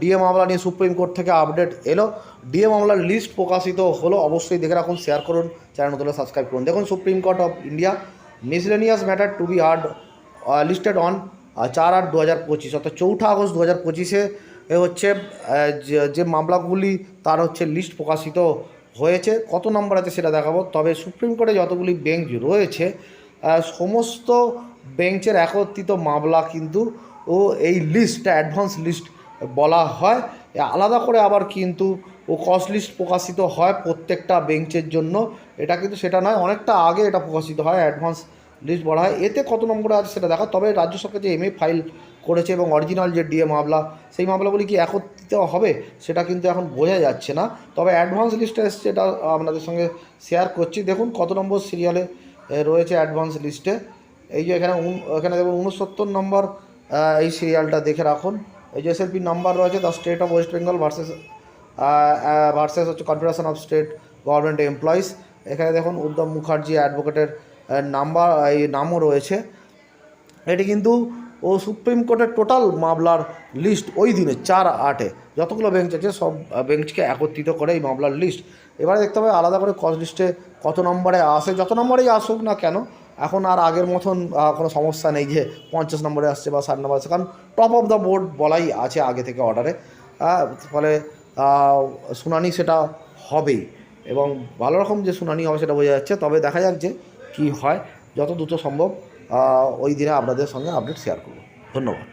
DA মামলা নিয়ে Supreme Court থেকে আপডেট এলো। ডিএ মামলার লিস্ট প্রকাশিত হলো, অবশ্যই দেখে রাখুন শেয়ার করুন চ্যানেল নতুন সাবস্ক্রাইব করুন। দেখুন Supreme Court of India miscellaneous matter to be heard listed on চার আট দু হাজার পঁচিশ, অর্থাৎ চৌঠা আগস্ট দু হাজার পঁচিশে হচ্ছে যে- যে মামলাগুলি তার হচ্ছে লিস্ট প্রকাশিত হয়েছে, কত নম্বর আছে সেটা দেখাবো। তবে সুপ্রিম কোর্টে যতগুলি বেঞ্চ রয়েছে সমস্ত বেঞ্চের একত্রিত মামলা কিন্তু ও এই লিস্টটা অ্যাডভান্স লিস্ট বলা হয়। আলাদা করে আবার কিন্তু ও কস্ট লিস্ট প্রকাশিত হয় প্রত্যেকটা বেঞ্চের জন্য। এটা কিন্তু সেটা নয়, অনেকটা আগে এটা প্রকাশিত হয় অ্যাডভান্স লিস্ট বলা হয়। এতে কত নম্বরে আছে সেটা দেখা। তবে রাজ্য সরকার যে এমএ ফাইল করেছে এবং অরিজিনাল যে ডিএ মামলা, সেই মামলাগুলি কি একত্রিত হবে? সেটা কিন্তু এখন বোঝা যাচ্ছে না। তবে অ্যাডভান্স লিস্টে এসছে, এটা আপনাদের সঙ্গে শেয়ার করছি। দেখুন কত নম্বর সিরিয়ালে রয়েছে অ্যাডভান্স লিস্টে এই যে এখানে এখানে দেখুন উনসত্তর নম্বর এই সিরিয়ালটা দেখে রাখুন। এই যে এসএলপি নাম্বার রয়েছে the state of West Bengal versus versus হচ্ছে confederation of state government employees এখানে দেখুন উদ্যম মুখার্জি অ্যাডভোকেটের নাম্বার এই নামও রয়েছে। এটি কিন্তু, ও সুপ্রিম কোর্টের টোটাল মামলার লিস্ট ওই দিনে, চার আটে যতগুলো বেঞ্চ আছে, সব বেঞ্চকে একত্রিত করে এই মামলার লিস্ট এবারে দেখতে হবে আলাদা করে কজ লিস্টে কত নম্বরে আসে। যত নম্বরেই আসুক না কেন এখন আর আগের মতন কোনো সমস্যা নেই যে পঞ্চাশ নম্বরে আসছে বা ষাট নম্বরে আসছে, কারণ টপ অফ দ্য বোর্ড বলাই আছে আগে থেকে অর্ডারে ফলে শুনানি সেটা হবেই এবং ভালো রকম যে শুনানি হবে সেটা বোঝা যাচ্ছে। তবে দেখা যাক যে কী হয়, যত দ্রুত সম্ভব ওই দিনে আপনাদের সঙ্গে আপডেট শেয়ার করব। ধন্যবাদ।